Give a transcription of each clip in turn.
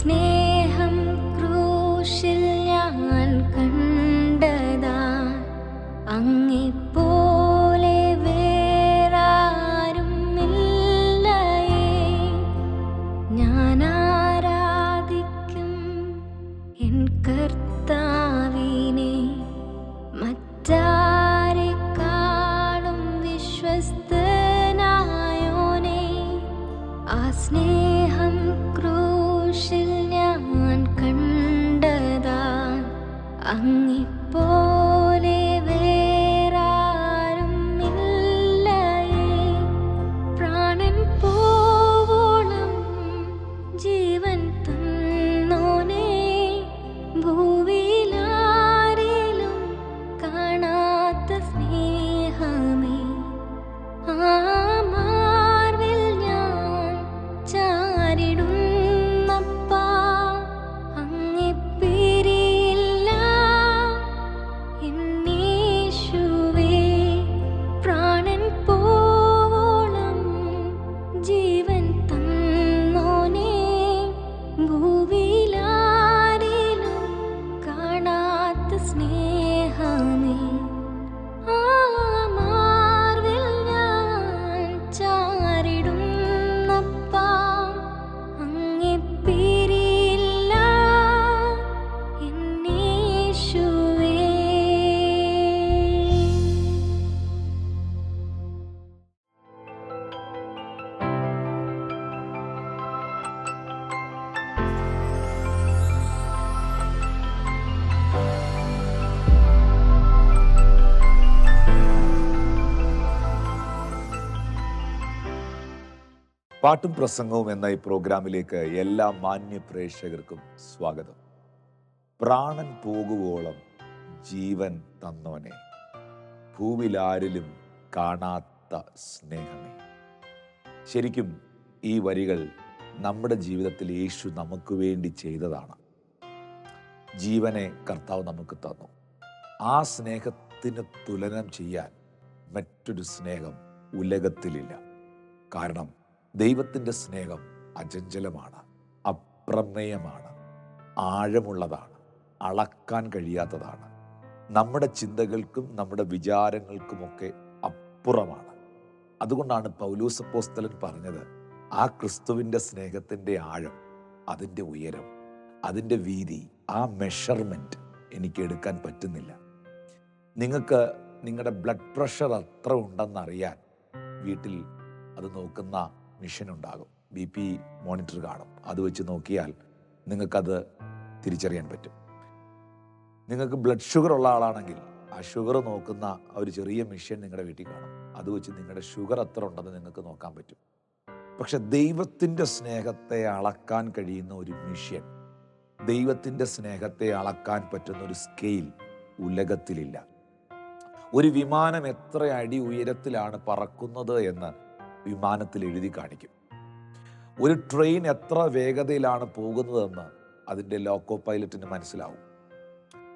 സ്നേഹം അങ്ങിപ്പോലെ ഞാൻ ആരാധിക്കും എൻ കർത്താവിനെ പാട്ടും പ്രസംഗവും എന്ന ഈ പ്രോഗ്രാമിലേക്ക് എല്ലാ മാന്യ പ്രേക്ഷകർക്കും സ്വാഗതം. പ്രാണൻ പോകുവോളം ജീവൻ തന്നവനെ ഭൂവിലാരിലും കാണാത്ത സ്നേഹമേ. ശരിക്കും ഈ വരികൾ നമ്മുടെ ജീവിതത്തിൽ യേശു നമുക്ക് വേണ്ടി ചെയ്തതാണ്. ജീവനെ കർത്താവ് നമുക്ക് തന്നു. ആ സ്നേഹത്തിന് തുലനം ചെയ്യാൻ മറ്റൊരു സ്നേഹം ഉലകത്തിലില്ല. കാരണം ദൈവത്തിന്റെ സ്നേഹം അചഞ്ചലമാണ് അപ്രമേയമാണ് ആഴമുള്ളതാണ് അളക്കാൻ കഴിയാത്തതാണ്. നമ്മുടെ ചിന്തകൾക്കും നമ്മുടെ വിചാരങ്ങൾക്കുമൊക്കെ അപ്പുറമാണ്. അതുകൊണ്ടാണ് പൗലൂസപ്പോസ്തലൻ പറഞ്ഞത് ആ ക്രിസ്തുവിന്റെ സ്നേഹത്തിന്റെ ആഴം അതിന്റെ ഉയരം അതിന്റെ വീതി ആ മെഷർമെന്റ് എനിക്ക് എടുക്കാൻ പറ്റുന്നില്ല. നിങ്ങൾക്ക് നിങ്ങളുടെ ബ്ലഡ് പ്രഷർ അത്ര ഉണ്ടെന്നറിയാൻ വീട്ടിൽ അത് നോക്കുന്ന മിഷൻ ഉണ്ടാകും ബി പി മോണിറ്റർ കാണും. അത് വെച്ച് നോക്കിയാൽ നിങ്ങൾക്കത് തിരിച്ചറിയാൻ പറ്റും. നിങ്ങൾക്ക് ബ്ലഡ് ഷുഗർ ഉള്ള ആളാണെങ്കിൽ ആ ഷുഗർ നോക്കുന്ന ഒരു ചെറിയ മിഷൻ നിങ്ങളുടെ വീട്ടിൽ കാണും. അത് വെച്ച് നിങ്ങളുടെ ഷുഗർ എത്ര ഉണ്ടെന്ന് നിങ്ങൾക്ക് നോക്കാൻ പറ്റും. പക്ഷെ ദൈവത്തിന്റെ സ്നേഹത്തെ അളക്കാൻ കഴിയുന്ന ഒരു മിഷ്യൻ ദൈവത്തിന്റെ സ്നേഹത്തെ അളക്കാൻ പറ്റുന്ന ഒരു സ്കെയിൽ ഉലകത്തിലില്ല. ഒരു വിമാനം എത്ര അടി ഉയരത്തിലാണ് പറക്കുന്നത് എന്ന് വിമാനത്തിൽ എഴുതി കാണിക്കും. ഒരു ട്രെയിൻ എത്ര വേഗതയിലാണ് പോകുന്നതെന്ന് അതിന്റെ ലോക്കോ പൈലറ്റിന് മനസ്സിലാവും.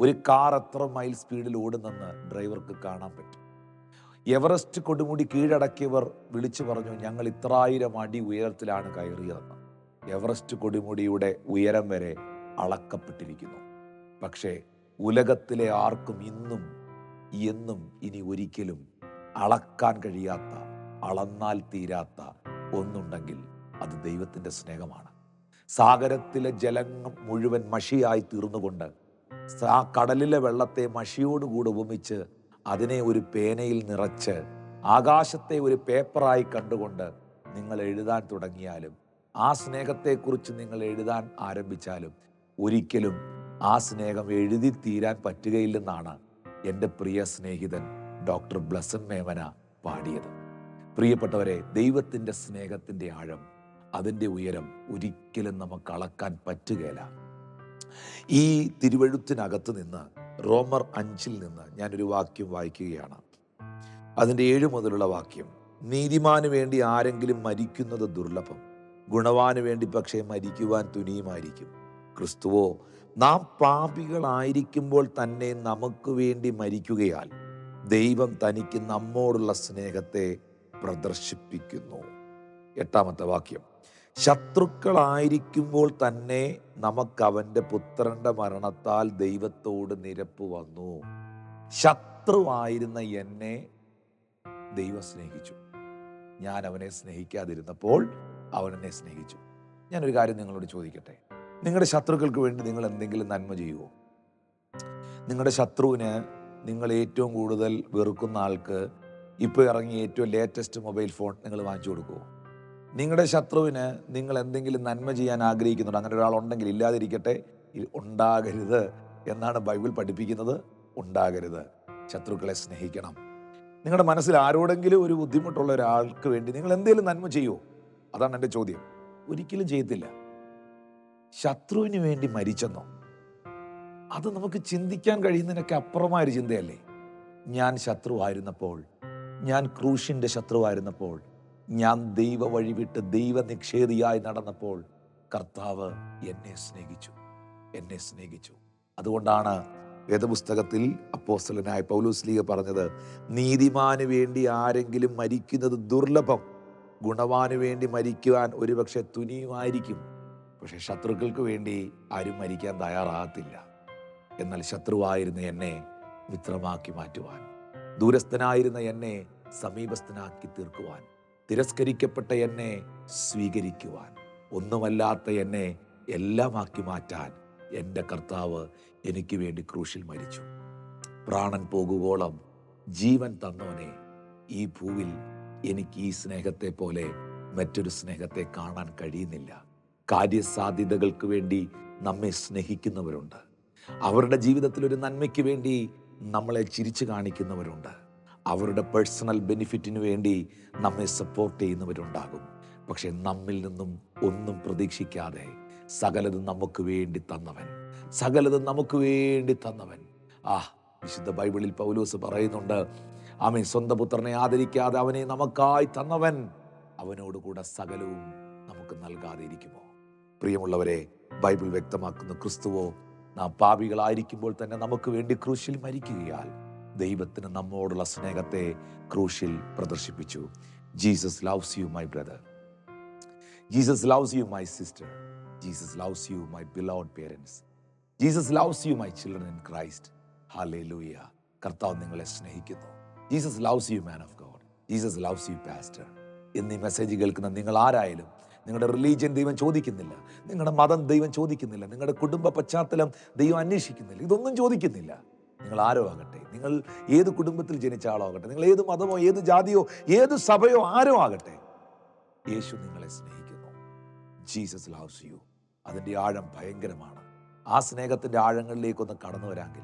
ഒരു കാർ എത്ര മൈൽ സ്പീഡിൽ ഓടുന്നെന്ന് ഡ്രൈവർക്ക് കാണാൻ പറ്റും. എവറസ്റ്റ് കൊടുമുടി കീഴടക്കിയവർ വിളിച്ചു പറഞ്ഞു ഞങ്ങൾ ഇത്രായിരം അടി ഉയരത്തിലാണ് കയറിയതെന്ന്. എവറസ്റ്റ് കൊടുമുടിയുടെ ഉയരം വരെ അളക്കപ്പെട്ടിരിക്കുന്നു. പക്ഷേ ഉലകത്തിലെ ആർക്കും ഇന്നും എന്നും ഇനി ഒരിക്കലും അളക്കാൻ കഴിയാത്ത അളന്നാൽ തീരാത്ത ഒന്നുണ്ടെങ്കിൽ അത് ദൈവത്തിന്റെ സ്നേഹമാണ്. സാഗരത്തിലെ ജലങ്ങൾ മുഴുവൻ മഷിയായി തീർന്നുകൊണ്ട് ആ കടലിലെ വെള്ളത്തെ മഷിയോടുകൂടി ഉപമിച്ച് അതിനെ ഒരു പേനയിൽ നിറച്ച് ആകാശത്തെ ഒരു പേപ്പറായി കണ്ടുകൊണ്ട് നിങ്ങൾ എഴുതാൻ തുടങ്ങിയാലും ആ സ്നേഹത്തെക്കുറിച്ച് നിങ്ങൾ എഴുതാൻ ആരംഭിച്ചാലും ഒരിക്കലും ആ സ്നേഹം എഴുതി തീരാൻ പറ്റുകയില്ലെന്നാണ് എന്റെ പ്രിയ സ്നേഹിതൻ ഡോക്ടർ ബ്ലസൻ മേമന പാടിയത്. പ്രിയപ്പെട്ടവരെ ദൈവത്തിന്റെ സ്നേഹത്തിന്റെ ആഴം അതിന്റെ ഉയരം ഒരിക്കലും നമുക്ക് അളക്കാൻ പറ്റുകയില്ല ഈ തിരുവഴുത്തിനകത്ത് നിന്ന് റോമർ അഞ്ചിൽ നിന്ന് ഞാനൊരു വാക്യം വായിക്കുകയാണ്. അതിന്റെ ഏഴ് മുതലുള്ള വാക്യം നീതിമാന് വേണ്ടി ആരെങ്കിലും മരിക്കുന്നത് ദുർലഭം ഗുണവാന് വേണ്ടി പക്ഷേ മരിക്കുവാൻ തുനിയുമായിരിക്കും. ക്രിസ്തുവോ നാം പാപികളായിരിക്കുമ്പോൾ തന്നെ നമുക്ക് വേണ്ടി മരിക്കുകയാൽ ദൈവം തനിക്ക് നമ്മോടുള്ള സ്നേഹത്തെ പ്രദർശിപ്പിക്കുന്നു. എട്ടാമത്തെ വാക്യം. ശത്രുക്കളായിരിക്കുമ്പോൾ തന്നെ നമുക്ക് അവന്റെ പുത്രന്റെ മരണത്താൽ ദൈവത്തോട് നിരപ്പ് വന്നു. ശത്രുവായിരുന്ന എന്നെ ദൈവം സ്നേഹിച്ചു. ഞാൻ അവനെ സ്നേഹിക്കാതിരുന്നപ്പോൾ അവൻ എന്നെ സ്നേഹിച്ചു. ഞാനൊരു കാര്യം നിങ്ങളോട് ചോദിക്കട്ടെ? നിങ്ങളുടെ ശത്രുക്കൾക്ക് വേണ്ടി നിങ്ങൾ എന്തെങ്കിലും നന്മ ചെയ്യുമോ നിങ്ങളുടെ ശത്രുവിന് നിങ്ങൾ ഏറ്റവും കൂടുതൽ വെറുക്കുന്ന ആൾക്ക് ഇപ്പോൾ ഇറങ്ങിയ ഏറ്റവും ലേറ്റസ്റ്റ് മൊബൈൽ ഫോൺ നിങ്ങൾ വാങ്ങിച്ചു കൊടുക്കുമോ നിങ്ങളുടെ ശത്രുവിന് നിങ്ങൾ എന്തെങ്കിലും നന്മ ചെയ്യാൻ ആഗ്രഹിക്കുന്നുണ്ട് അങ്ങനെ ഒരാളുണ്ടെങ്കിൽ ഇല്ലാതിരിക്കട്ടെ ഉണ്ടാകരുത് എന്നാണ് ബൈബിൾ പഠിപ്പിക്കുന്നത്. ഉണ്ടാകരുത്. ശത്രുക്കളെ സ്നേഹിക്കണം. നിങ്ങളുടെ മനസ്സിൽ ആരോടെങ്കിലും ഒരു ബുദ്ധിമുട്ടുള്ള ഒരാൾക്ക് വേണ്ടി നിങ്ങൾ എന്തെങ്കിലും നന്മ ചെയ്യുമോ അതാണ് എന്റെ ചോദ്യം. ഒരിക്കലും ചെയ്യത്തില്ല. ശത്രുവിന് വേണ്ടി മരിച്ചെന്നോ? അത് നമുക്ക് ചിന്തിക്കാൻ കഴിയുന്നതിനൊക്കെ അപ്പുറമായൊരു ചിന്തയല്ലേ? ഞാൻ ശത്രുവായിരുന്നപ്പോൾ ഞാൻ ക്രൂശിന്റെ ശത്രുവായിരുന്നപ്പോൾ ഞാൻ ദൈവ വഴി വിട്ട് ദൈവ നിക്ഷേധിയായി നടന്നപ്പോൾ കർത്താവ് എന്നെ സ്നേഹിച്ചു എന്നെ സ്നേഹിച്ചു. അതുകൊണ്ടാണ് വേദപുസ്തകത്തിൽ അപ്പോസ്റ്റലനായ പൗലൂസ് ലീഗ പറഞ്ഞത് നീതിമാന് വേണ്ടി ആരെങ്കിലും മരിക്കുന്നത് ദുർലഭം. ഗുണവാന് വേണ്ടി മരിക്കുവാൻ ഒരുപക്ഷെ തുനിയുമായിരിക്കും. പക്ഷെ ശത്രുക്കൾക്ക് വേണ്ടി ആരും മരിക്കാൻ തയ്യാറാകത്തില്ല. എന്നാൽ ശത്രുവായിരുന്ന എന്നെ മിത്രമാക്കി മാറ്റുവാൻ. ദൂരസ്ഥനായിരുന്ന എന്നെ സമീപസ്ഥനാക്കി തീർക്കുവാൻ തിരസ്കരിക്കപ്പെട്ട എന്നെ സ്വീകരിക്കുവാൻ ഒന്നുമല്ലാത്ത എന്നെ എല്ലാമാക്കി മാറ്റാൻ എന്റെ കർത്താവ് എനിക്ക് വേണ്ടി ക്രൂശിൽ മരിച്ചു. പ്രാണൻ പോകുവോളം ജീവൻ തന്നവനെ ഈ ഭൂവിൽ എനിക്ക് ഈ സ്നേഹത്തെ പോലെ മറ്റൊരു സ്നേഹത്തെ കാണാൻ കഴിയുന്നില്ല. കാര്യസാധ്യതകൾക്ക് വേണ്ടി നമ്മെ സ്നേഹിക്കുന്നവരുണ്ട്. അവരുടെ ജീവിതത്തിൽ ഒരു നന്മയ്ക്ക് വേണ്ടി നമ്മളെ ചിരിച്ചു കാണിക്കുന്നവരുണ്ട്. അവരുടെ പേഴ്സണൽ ബെനിഫിറ്റിന് വേണ്ടി നമ്മെ സപ്പോർട്ട് ചെയ്യുന്നവരുണ്ടാകും. പക്ഷെ നമ്മിൽ നിന്നും ഒന്നും പ്രതീക്ഷിക്കാതെ സകലതും നമുക്ക് വേണ്ടി തന്നവൻ. സകലതും നമുക്ക് വേണ്ടി തന്നവൻ. ആ വിശുദ്ധ ബൈബിളിൽ പൗലോസ് പറയുന്നുണ്ട് ആമേ സ്വന്തം പുത്രനെ ആദരിക്കാതെ അവനെ നമുക്കായി തന്നവൻ. അവനോട് കൂടെ സകലവും നമുക്ക് നൽകാതെ ഇരിക്കുമോ? പ്രിയമുള്ളവരെ ബൈബിൾ വ്യക്തമാക്കുന്ന ക്രിസ്തുവോ നാം പാപികളായിരിക്കുമ്പോൾ തന്നെ നമുക്ക് വേണ്ടി ക്രൂശിൽ മരിക്കുകയാൽ ദൈവത്തിന് നമ്മോടുള്ള സ്നേഹത്തെ ക്രൂശിൽ പ്രദർശിപ്പിച്ചു. Jesus loves you my brother Jesus loves you my sister Jesus loves you my beloved parents Jesus loves you my children in Christ hallelujah കർത്താവ് നിങ്ങളെ സ്നേഹിക്കുന്നു. Jesus loves you man of God Jesus loves you pastor എന്നീ message കേൾക്കുന്ന നിങ്ങൾ ആരായാലും നിങ്ങളുടെ religion ദൈവം ചോദിക്കുന്നില്ല. നിങ്ങളുടെ മതം ദൈവം ചോദിക്കുന്നില്ല. നിങ്ങളുടെ കുടുംബ പശ്ചാത്തലം ദൈവം അന്വേഷിക്കുന്നില്ല. ഇതൊന്നും ചോദിക്കുന്നില്ല. നിങ്ങൾ ആരോ ആകട്ടെ. നിങ്ങൾ ഏത് കുടുംബത്തിൽ ജനിച്ച ആളോ ആകട്ടെ. നിങ്ങൾ ഏത് മതമോ ഏത് ജാതിയോ ഏത് സഭയോ ആരോ ആകട്ടെ. യേശു നിങ്ങളെ സ്നേഹിക്കുന്നു. ജീസസ് ലവ്സ് യു അതിന്റെ ആഴം ഭയങ്കരമാണ്. ആ സ്നേഹത്തിന്റെ ആഴങ്ങളിലേക്കൊന്ന് കടന്നു വരാമെങ്കിൽ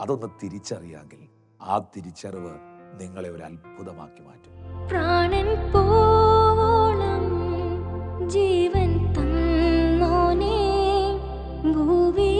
അതൊന്ന് തിരിച്ചറിയാമെങ്കിൽ ആ തിരിച്ചറിവ് നിങ്ങളെ ഒരു അത്ഭുതമാക്കി മാറ്റും. പ്രാണൻ പോവോളം ജീവൻ തന്നോനെ ഭൂവിലാരിലും